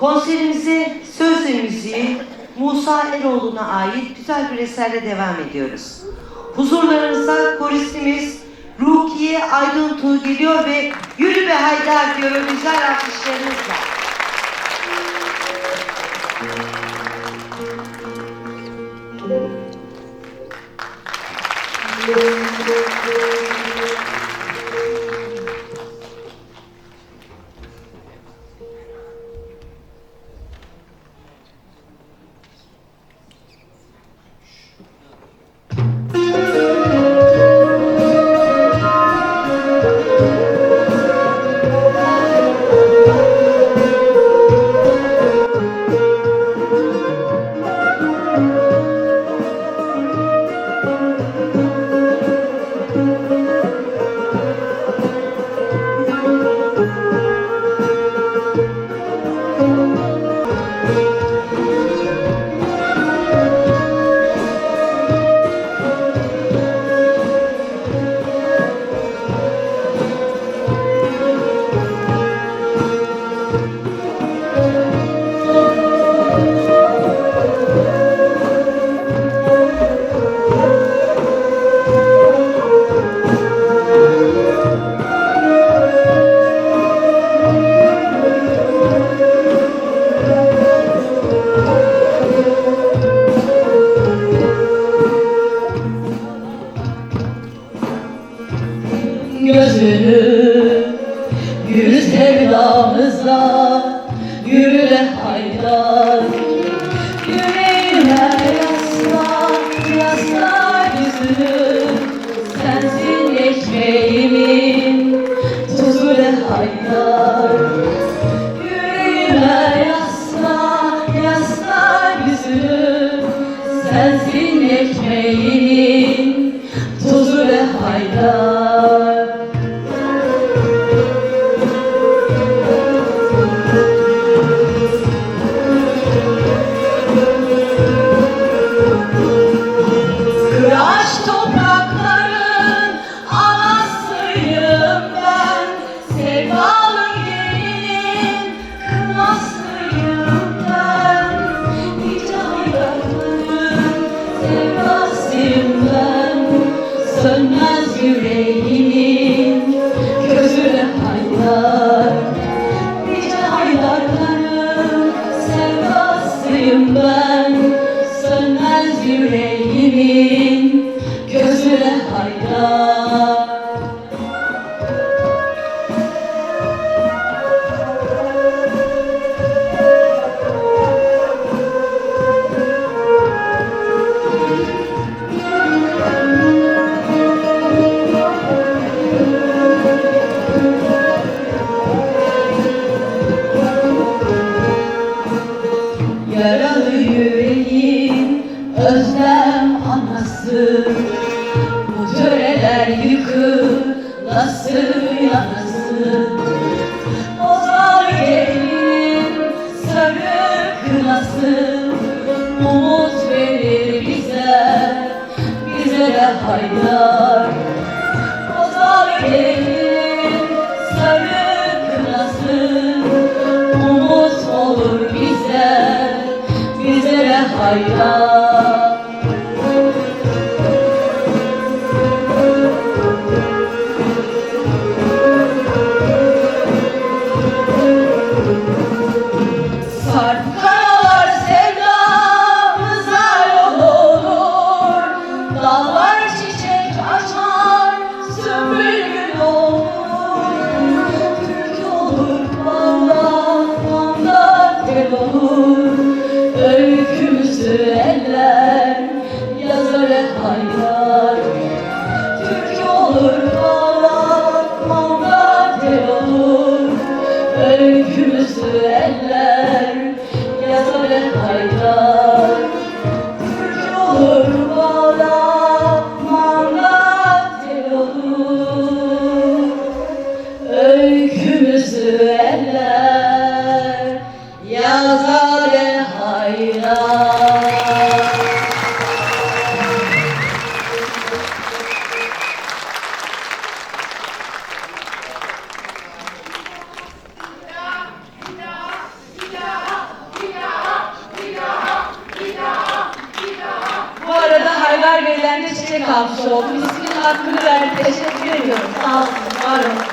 Konserimize söz müziği Musa Eroğlu'na ait güzel bir eserle devam ediyoruz. Huzurlarınıza koristimiz Rukiye Aydıntuğ geliyor ve Yürü be Haydar diyor o güzel alkışlarınızla. Gözünü Yürü sevdamıza Yürü de haydar Yüreğime yasla Yasla yüzünü Sensin ekmeğimin Tuzu de haydar Yüreğime yasla Yasla yüzünü Sensin ekmeğimin yüreğimin gözüne haydar özlem anası Bu töreler yıkılası yanası? Ozar gelinin sarı kınası Umut verir bize, bize de haydar Ozar gelinin sarı kınası Umut olur bize, bize de haydar Sarp karalar sevdamıza yol olur. Çiçek açar, sümbül Türk olur bağlamanda tel olur. Öykümüzü eller yazar hep haydar yazar ellerinde çiçek almış oldum. İsminin hakkını verdi. Teşekkür ediyorum. Sağ olsun. Var olun.